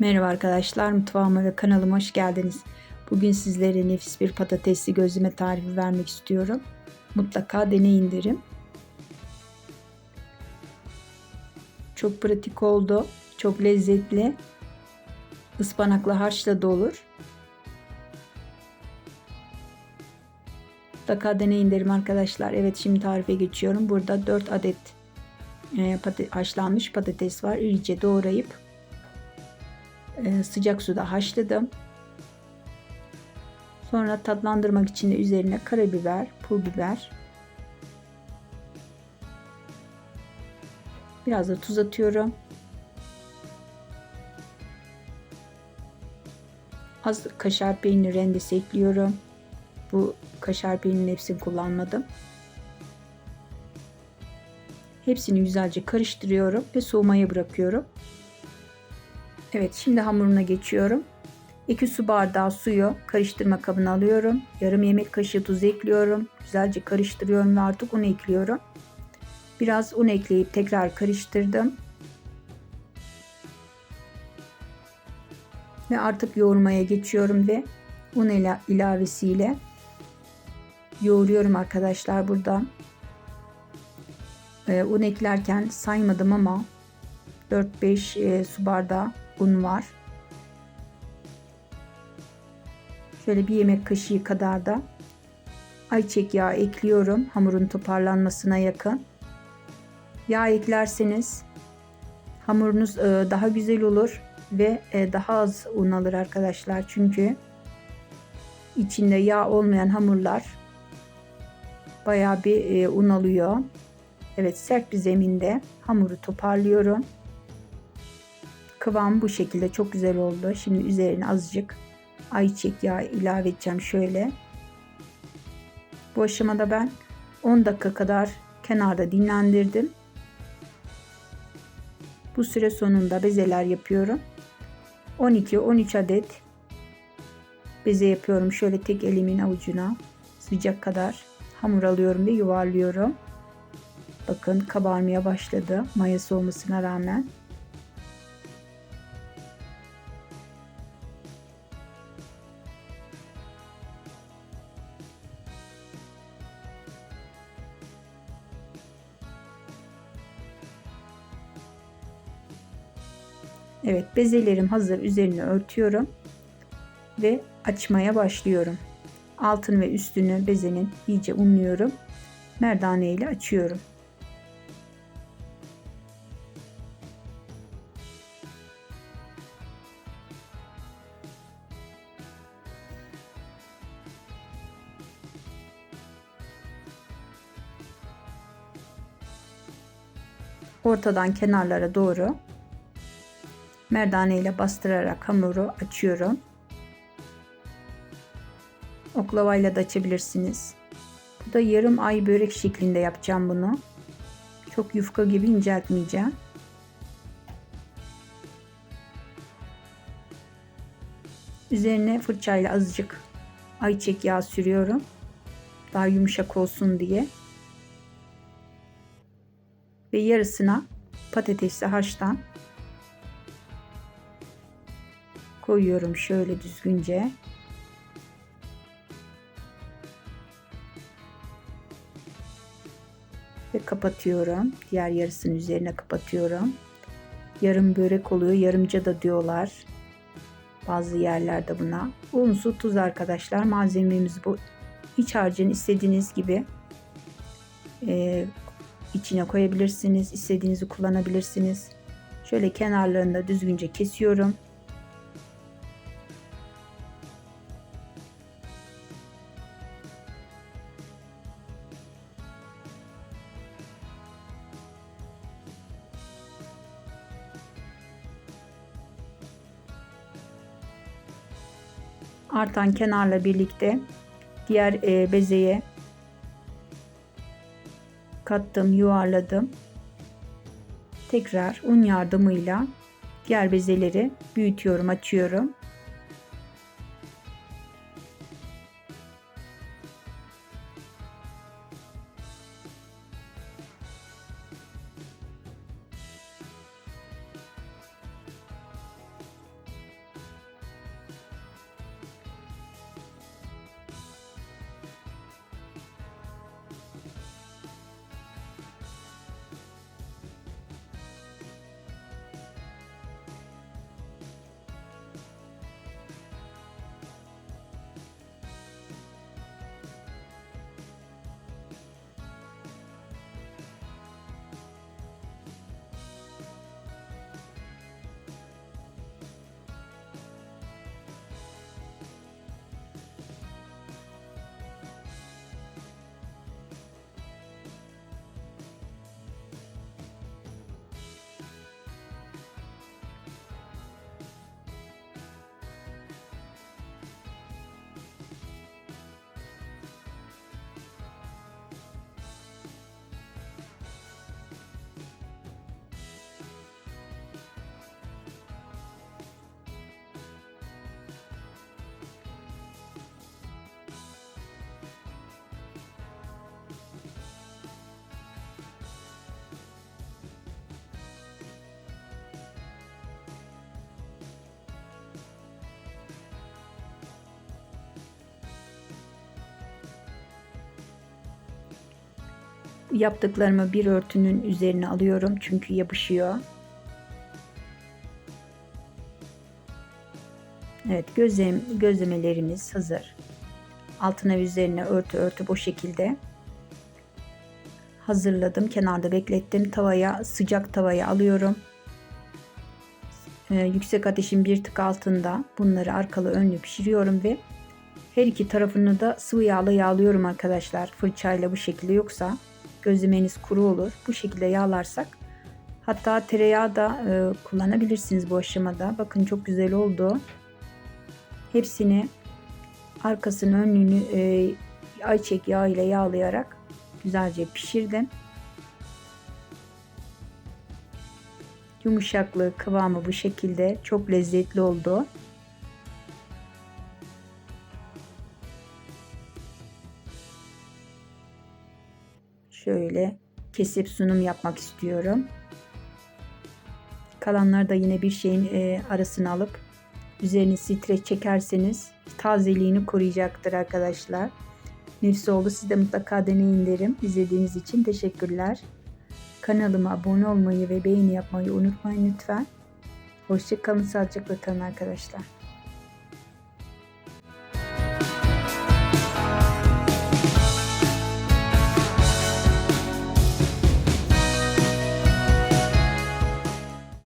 Merhaba arkadaşlar, mutfağıma ve kanalıma hoş geldiniz. Bugün sizlere nefis bir patatesli gözleme tarifi vermek istiyorum. Mutlaka deneyin derim. Çok pratik oldu, çok lezzetli. Ispanaklı harçla da olur. Mutlaka deneyin derim arkadaşlar. Evet şimdi tarife geçiyorum. Burada 4 adet e, haşlanmış patates var. İyice doğrayıp sıcak suda haşladım. Sonra tatlandırmak için de üzerine karabiber, pul biber, biraz da tuz atıyorum. Az kaşar peyniri rendesi ekliyorum. Bu kaşar peynirinin hepsini kullanmadım. Hepsini güzelce karıştırıyorum ve soğumaya bırakıyorum. Evet şimdi hamuruna geçiyorum. 2 su bardağı suyu karıştırma kabına alıyorum. Yarım yemek kaşığı tuz ekliyorum. Güzelce karıştırıyorum ve artık un ekliyorum. Biraz un ekleyip tekrar karıştırdım. Ve artık yoğurmaya geçiyorum ve un ilavesiyle yoğuruyorum arkadaşlar burada. Ee, un eklerken saymadım ama 4-5 e, su bardağı un var. Şöyle bir yemek kaşığı kadar da ayçiçek yağı ekliyorum hamurun toparlanmasına yakın. Yağ eklerseniz hamurunuz e, daha güzel olur ve e, daha az un alır arkadaşlar. Çünkü içinde yağ olmayan hamurlar bayağı bir e, un alıyor. Evet sert bir zeminde hamuru toparlıyorum. Kıvam bu şekilde çok güzel oldu. Şimdi üzerine azıcık ayçiçek yağı ilave edeceğim şöyle. Bu aşamada ben 10 dakika kadar kenarda dinlendirdim. Bu süre sonunda bezeler yapıyorum. 12-13 adet beze yapıyorum. Şöyle tek elimin avucuna sıcak kadar hamur alıyorum ve yuvarlıyorum. Bakın kabarmaya başladı mayası olmasına rağmen. Evet bezelerim hazır üzerine örtüyorum ve açmaya başlıyorum. Altın ve üstünü bezenin iyice unluyorum. Merdane ile açıyorum. Ortadan kenarlara doğru merdane ile bastırarak hamuru açıyorum. Oklavayla da açabilirsiniz. Bu da yarım ay börek şeklinde yapacağım bunu. Çok yufka gibi inceltmeyeceğim. Üzerine fırçayla azıcık ayçiçek yağı sürüyorum. Daha yumuşak olsun diye. Ve yarısına patatesli haştan koyuyorum şöyle düzgünce. Ve kapatıyorum. Diğer yarısının üzerine kapatıyorum. Yarım börek oluyor. Yarımca da diyorlar. Bazı yerlerde buna. Un, su, tuz arkadaşlar. Malzememiz bu. İç harcını istediğiniz gibi e, içine koyabilirsiniz. İstediğinizi kullanabilirsiniz. Şöyle kenarlarında düzgünce kesiyorum. Artan kenarla birlikte diğer e, bezeye kattım, yuvarladım. Tekrar un yardımıyla diğer bezeleri büyütüyorum, açıyorum. Yaptıklarımı bir örtünün üzerine alıyorum çünkü yapışıyor. Evet gözlem, gözlemelerimiz hazır. Altına üzerine örtü örtü bu şekilde hazırladım. Kenarda beklettim. Tavaya sıcak tavaya alıyorum. Ee, yüksek ateşin bir tık altında bunları arkalı önlü pişiriyorum ve her iki tarafını da sıvı yağla yağlıyorum arkadaşlar. Fırçayla bu şekilde yoksa gözlemeniz kuru olur. Bu şekilde yağlarsak hatta tereyağı da e, kullanabilirsiniz bu aşamada. Bakın çok güzel oldu. Hepsini arkasını önünü e, ayçiçek yağı ile yağlayarak güzelce pişirdim. Yumuşaklığı, kıvamı bu şekilde çok lezzetli oldu. Şöyle kesip sunum yapmak istiyorum. Kalanları da yine bir şeyin e, arasına alıp üzerine streç çekerseniz tazeliğini koruyacaktır arkadaşlar. Nefsi oldu. Siz de mutlaka deneyin derim. İzlediğiniz için teşekkürler. Kanalıma abone olmayı ve beğeni yapmayı unutmayın lütfen. Hoşçakalın, sağlıcakla kalın arkadaşlar.